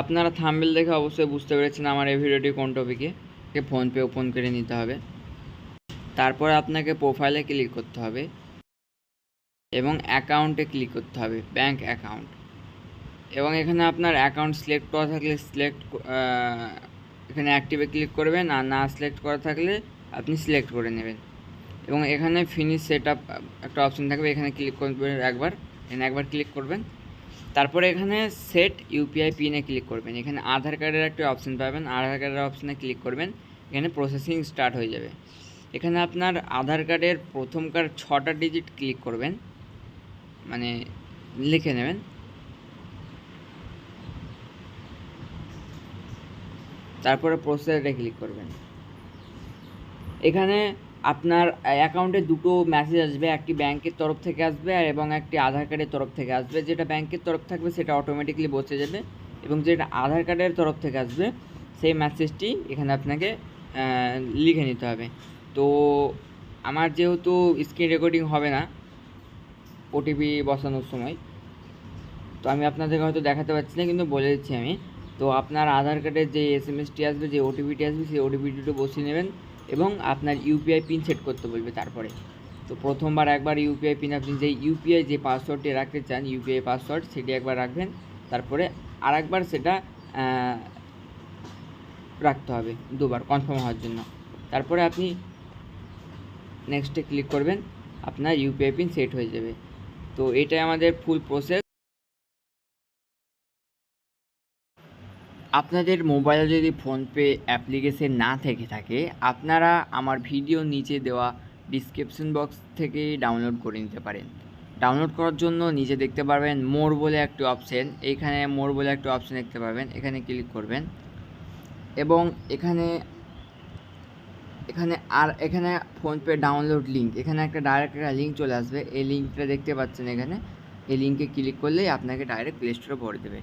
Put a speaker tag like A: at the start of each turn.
A: আপনারা থাম্বেল দেখে অবশ্যই বুঝতে পেরেছেন আমার এই ভিডিওটি কোন টপিকে ফোনপে ওপেন করে নিতে হবে। তারপর আপনাকে প্রোফাইলে ক্লিক করতে হবে এবং অ্যাকাউন্টে ক্লিক করতে হবে ব্যাংক অ্যাকাউন্ট এবং এখানে আপনার অ্যাকাউন্ট সিলেক্ট করা থাকলে সিলেক্ট এখানে অ্যাক্টিভে ক্লিক করবেন আর না সিলেক্ট করা থাকলে আপনি সিলেক্ট করে নেবেন। এবং এখানে ফিনিশ সেট একটা অপশন থাকবে, এখানে ক্লিক করবেন একবার এখানে একবার ক্লিক করবেন। তারপরে এখানে সেট ইউপিআই পিনে ক্লিক করবেন। এখানে আধার কার্ডের একটা অপশান পাবেন। আধার কার্ডের অপশানে ক্লিক করবেন। এখানে প্রসেসিং স্টার্ট হয়ে যাবে। এখানে আপনার আধার কার্ডের প্রথমকার ছটা ডিজিট ক্লিক করবেন। মানে লিখে নেবেন। তারপরে প্রসেসরে ক্লিক করবেন। এখানে আপনার অ্যাকাউন্টে দুটো মেসেজ আসবে, একটি ব্যাংকের তরফ থেকে আসবে আর এবং একটি আধার কার্ডের তরফ থেকে আসবে। যেটা ব্যাংকের তরফ থাকবে সেটা অটোমেটিকলি বসে যাবে এবং যেটা আধার কার্ডের তরফ থেকে আসবে, সেই মেসেজটি এখানে আপনাকে লিখে নিতে হবে। তো আমার যেহেতু স্ক্রিন রেকর্ডিং হবে না ওটিপি বসানোর সময়, তো আমি আপনাদেরকে হয়তো দেখাতে পারছি না, কিন্তু বলে দিচ্ছি আমি। তো আপনার আধার কার্ডের যে এস এম এসটি আসবে, যে ওটিপিটি আসবে, সেই ওটিপিটিটা বসিয়ে নেবেন। এবং আপনার ইউপিআই পিন সেট করতে বলবে তারপরে। তো প্রথমবার একবার ইউপিআই পিন আপনি যে ইউপিআই যে পাসওয়ার্ডটি রাখতে চান ইউপিআই পাসওয়ার্ড সেটি একবার রাখবেন। তারপরে আরেকবার সেটা রাখতে হবে দুবার কনফার্ম হওয়ার জন্য। তারপরে আপনি নেক্সটে ক্লিক করবেন, আপনার ইউপিআই পিন সেট হয়ে যাবে। তো এটাই আমাদের ফুল প্রসেস আপনাদের মোবাইলে যদি ফোনপে অ্যাপ্লিকেশন না থেকে থাকে, আপনারা আমার ভিডিও নিচে দেওয়া ডিসক্রিপশন বক্স থেকে ডাউনলোড করে নিতে পারেন। ডাউনলোড করার জন্য নিচে দেখতে পারবেন মোর বলে একটি অপশান এখানে মোর বলে একটি অপশান দেখতে পাবেন এখানে ক্লিক করবেন। এবং এখানে এখানে আর এখানে ফোনপে ডাউনলোড লিঙ্ক এখানে একটা ডাইরেক্ট একটা লিঙ্ক চলে আসবে। এই লিঙ্কটা দেখতে পাচ্ছেন এখানে। এই লিঙ্কে ক্লিক করলেই আপনাকে ডাইরেক্ট প্লে স্টোরে ভরে দেবে।